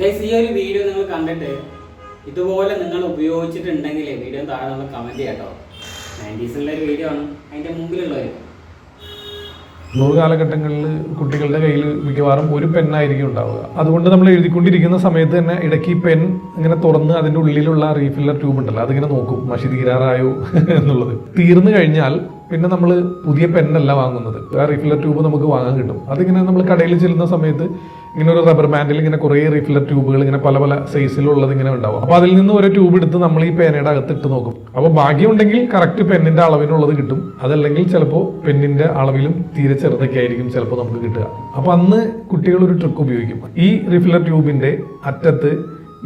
Guys ഈ ഒരു video നിങ്ങൾ കണ്ടിട്ട് ഇതുപോലെ നിങ്ങൾ ഉപയോഗിച്ചിട്ടുണ്ടെങ്കിൽ വീഡിയോ താഴെ നമ്മൾ കമന്റ് ചെയ്യാട്ടോ നയന്റീസിലുള്ള ഒരു വീഡിയോ ആണ്. അതിന്റെ മുമ്പിലുള്ളവർ നൂറ് കാലഘട്ടങ്ങളിൽ കുട്ടികളുടെ കയ്യിൽ മിക്കവാറും ഒരു പെന്നായിരിക്കും ഉണ്ടാവുക. അതുകൊണ്ട് നമ്മൾ എഴുതിക്കൊണ്ടിരിക്കുന്ന സമയത്ത് തന്നെ ഇടയ്ക്ക് പെൻ ഇങ്ങനെ തുറന്ന് അതിന്റെ ഉള്ളിലുള്ള റീഫില്ലർ ട്യൂബ് ഉണ്ടല്ലോ അതിങ്ങനെ നോക്കും മഷി തീരാറായോ എന്നുള്ളത്. തീർന്നു കഴിഞ്ഞാൽ പിന്നെ നമ്മൾ പുതിയ പെന്നല്ല വാങ്ങുന്നത്. ആ റീഫില്ലർ ട്യൂബ് നമുക്ക് വാങ്ങാൻ കിട്ടും. അതിങ്ങനെ നമ്മൾ കടയിൽ ചെല്ലുന്ന സമയത്ത് ഇങ്ങനെ ഒരു റബ്ബർ ബാൻഡിൽ ഇങ്ങനെ കുറേ റീഫില്ലർ ട്യൂബുകൾ ഇങ്ങനെ പല പല സൈസിലുള്ളത് ഇങ്ങനെ ഉണ്ടാവും. അപ്പോൾ അതിൽ നിന്ന് ഒരു ട്യൂബ് എടുത്ത് നമ്മൾ ഈ പേനയുടെ അകത്ത് ഇട്ട് നോക്കും. അപ്പോൾ ഭാഗ്യമുണ്ടെങ്കിൽ കറക്റ്റ് പെന്നിന്റെ അളവിനുള്ളത് കിട്ടും. അതല്ലെങ്കിൽ ചിലപ്പോൾ പെന്നിന്റെ അളവിലും തീരെ ചെറുതൊക്കെ ആയിരിക്കും ചിലപ്പോൾ നമുക്ക് കിട്ടുക. അപ്പോൾ അന്ന് കുട്ടികൾ ഒരു ട്രിക്ക് ഉപയോഗിക്കും. ഈ റിഫില്ലർ ട്യൂബിന്റെ അറ്റത്ത്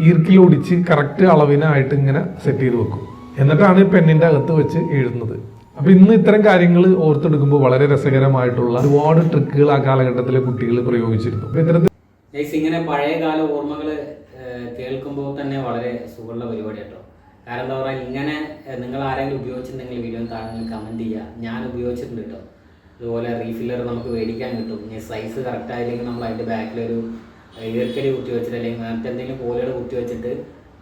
ഈർക്കിലൊടിച്ച് കറക്റ്റ് അളവിനായിട്ട് ഇങ്ങനെ സെറ്റ് ചെയ്ത് വെക്കും. എന്നിട്ടാണ് ഈ പെന്നിന്റെ അകത്ത് വെച്ച് എഴുതുന്നത്. അപ്പൊ ഇന്ന് ഇത്തരം കാര്യങ്ങൾ ഓർത്തെടുക്കുമ്പോൾ വളരെ രസകരമായിട്ടുള്ള ഒരുപാട് ട്രിക്കുകൾ ആ കാലഘട്ടത്തിലെ കുട്ടികൾ പ്രയോഗിച്ചിരുന്നു. അപ്പൊ ഇത്തരത്തിൽ ഗൈസ് ഇങ്ങനെ പഴയ കാല ഓർമ്മകൾ കേൾക്കുമ്പോൾ തന്നെ വളരെ സുഖമുള്ള പരിപാടി കേട്ടോ കാരണം എന്താ പറയുക ഇങ്ങനെ നിങ്ങൾ ആരെങ്കിലും ഉപയോഗിച്ചിട്ടുണ്ടെങ്കിൽ വീഡിയോ താഴെ കമന്റ് ചെയ്യുക. ഞാൻ ഉപയോഗിച്ചിട്ടുണ്ട് കേട്ടോ അതുപോലെ റീഫില്ലർ നമുക്ക് മേടിക്കാൻ കിട്ടും. ഇനി സൈസ് കറക്റ്റ് ആയില്ലെങ്കിൽ നമ്മൾ അതിന്റെ ബാക്കിലൊരു ഈർക്കലി കുത്തി വെച്ചിട്ട് അല്ലെങ്കിൽ അങ്ങനത്തെ എന്തെങ്കിലും പോലുകൾ കുത്തി വെച്ചിട്ട്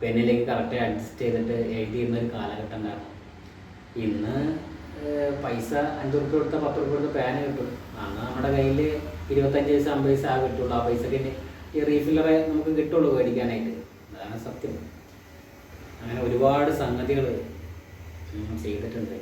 പെന്നിലേക്ക് കറക്റ്റ് അഡ്ജസ്റ്റ് ചെയ്തിട്ട് എഴുതിയിരുന്ന ഒരു കാലഘട്ടം ഉണ്ടായിരുന്നു. ഇന്ന് പൈസ അഞ്ച് റുപ്യ കൊടുത്ത പത്ത് റുപ്യ കൊടുത്ത പാന് കിട്ടും. അന്ന് നമ്മുടെ കയ്യിൽ ഇരുപത്തഞ്ച് പൈസ അമ്പത് പൈസ കിട്ടുള്ളൂ. ആ പൈസക്ക് ഈ റീഫില്ലറെ നമുക്ക് കിട്ടുള്ളൂ മേടിക്കാനായിട്ട്. അതാണ് സത്യം. അങ്ങനെ ഒരുപാട് സംഗതികൾ ചെയ്തിട്ടുണ്ട്.